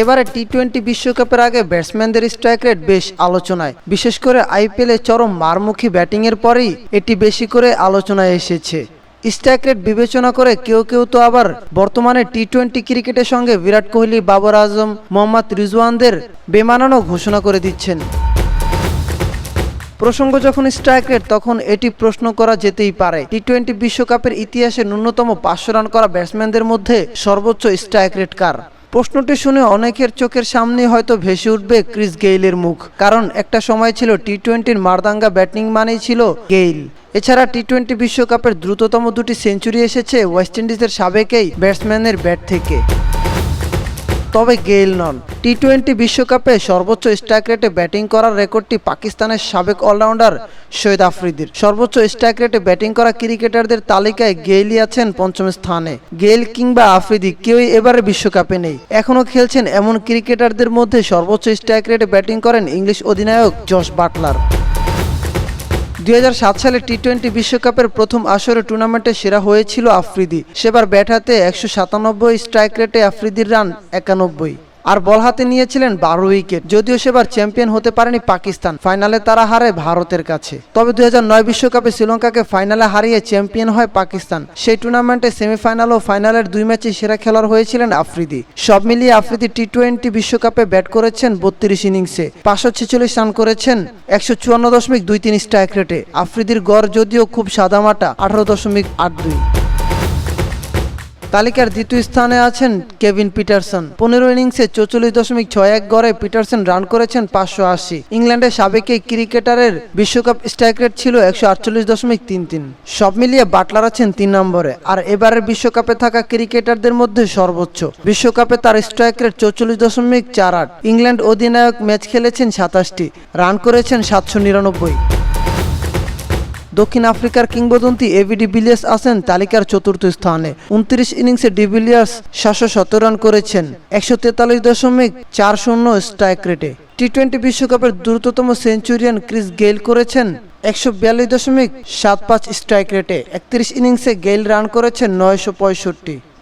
এবারে T twenty বিশ্বকাপের আগে ব্যাটসম্যানদের স্ট্রাইক রেট বেশ আলোচনায়। বিশেষ করে আইপিএলে চরম মারমুখী ব্যাটিংয়ের পরেই এটি বেশি করে আলোচনায় এসেছে। স্ট্রাইক রেট বিবেচনা করে কেউ কেউ তো আবার বর্তমানে টি টোয়েন্টি ক্রিকেটের সঙ্গে বিরাট কোহলি, বাবর আজম, মোহাম্মদ রিজওয়ানদের বেমানানো ঘোষণা করে দিচ্ছেন। প্রসঙ্গ যখন স্ট্রাইক রেট তখন এটি প্রশ্ন করা যেতেই পারে। টি টোয়েন্টি বিশ্বকাপের ইতিহাসে ন্যূনতম পাঁচশো রান করা ব্যাটসম্যানদের মধ্যে সর্বোচ্চ স্ট্রাইক রেট কার? প্রশ্নটি শুনে অনেকের চোখের সামনে হয়তো ভেসে উঠবে ক্রিস গেইলের মুখ। কারণ একটা সময় ছিল টি টোয়েন্টির মারদাঙ্গা ব্যাটিং মানেই ছিল গেইল। এছাড়া টি টোয়েন্টি বিশ্বকাপের দ্রুততম দুটি সেঞ্চুরি এসেছে ওয়েস্ট ইন্ডিজের সাবেকেই ব্যাটসম্যানের ব্যাট থেকে। তবে গেইল নন। টি টোয়েন্টি বিশ্বকাপে সর্বোচ্চ স্ট্রাইক রেটে ব্যাটিং করার রেকর্ডটি পাকিস্তানের সাবেক অলরাউন্ডার সৈয়দ আফ্রিদির। সর্বোচ্চ স্ট্রাইক রেটে ব্যাটিং করা ক্রিকেটারদের তালিকায় গেইলই আছেন পঞ্চম স্থানে। গেইল কিংবা আফ্রিদি কেউই এবারে বিশ্বকাপে নেই। এখনও খেলছেন এমন ক্রিকেটারদের মধ্যে সর্বোচ্চ স্ট্রাইক রেটে ব্যাটিং করেন ইংলিশ অধিনায়ক জশ বাটলার। দু হাজার সাত সালে টি টোয়েন্টি বিশ্বকাপের প্রথম আসরে টুর্নামেন্টে সেরা হয়েছিল আফ্রিদি। সেবার ব্যাট হাতে একশো সাতানব্বই স্ট্রাইক রেটে আফ্রিদির রান একানব্বই। আর বল হাতে নিয়েছিলেন বারো উইকেট। যদিও সেবার চ্যাম্পিয়ন হতে পারেনি পাকিস্তান, ফাইনালে তারা হারে ভারতের কাছে। তবে দুই বিশ্বকাপে শ্রীলঙ্কাকে ফাইনালে হারিয়ে চ্যাম্পিয়ন হয় পাকিস্তান। সেই টুর্নামেন্টে সেমিফাইনাল ও ফাইনালের দুই ম্যাচে সেরা খেলোয়াড় হয়েছিলেন আফ্রিদি। সব মিলিয়ে আফ্রিদি টি টোয়েন্টি বিশ্বকাপে ব্যাট করেছেন বত্রিশ ইনিংসে। পাঁচশো ছেচল্লিশ রান করেছেন একশো চুয়ান্ন দশমিক দুই তিন স্ট্রাইক রেটে। আফ্রিদির গড় যদিও খুব সাদামাটা, আঠারো দশমিক আট দুই। তালিকার দ্বিতীয় স্থানে আছেন কেভিন পিটারসন। পনেরো ইনিংসে চৌচল্লিশ দশমিক ছয় এক গড়ে পিটারসন রান করেছেন পাঁচশো আশি। ইংল্যান্ডের সাবেক এই ক্রিকেটারের বিশ্বকাপ স্ট্রাইক রেট ছিল একশো আটচল্লিশ দশমিক তিন তিন। সব মিলিয়ে বাটলার আছেন তিন নম্বরে। আর এবারের বিশ্বকাপে থাকা ক্রিকেটারদের মধ্যে সর্বোচ্চ। বিশ্বকাপে তার স্ট্রাইক রেট চৌচল্লিশ দশমিক চার আট। ইংল্যান্ড অধিনায়ক ম্যাচ খেলেছেন সাতাশটি। রান করেছেন সাতশো নিরানব্বই। দক্ষিণ আফ্রিকার কিংবদন্তি এভি ডিভিলিয়ার্স আছেন তালিকার চতুর্থ স্থানে। উনত্রিশ ইনিংসে ডিভিলিয়ার্স সাতশো সতেরো রান করেছেন, একশো তেতাল্লিশ দশমিক চার শূন্য স্ট্রাইক রেটে। টি টোয়েন্টি বিশ্বকাপের দ্রুততম সেঞ্চুরিয়ান ক্রিস গেইল করেছেন, একশো বিয়াল্লিশ দশমিক সাত পাঁচ স্ট্রাইক রেটে। একত্রিশ ইনিংসে গেইল রান করেছেন, নয়শো পঁয়ষট্টি।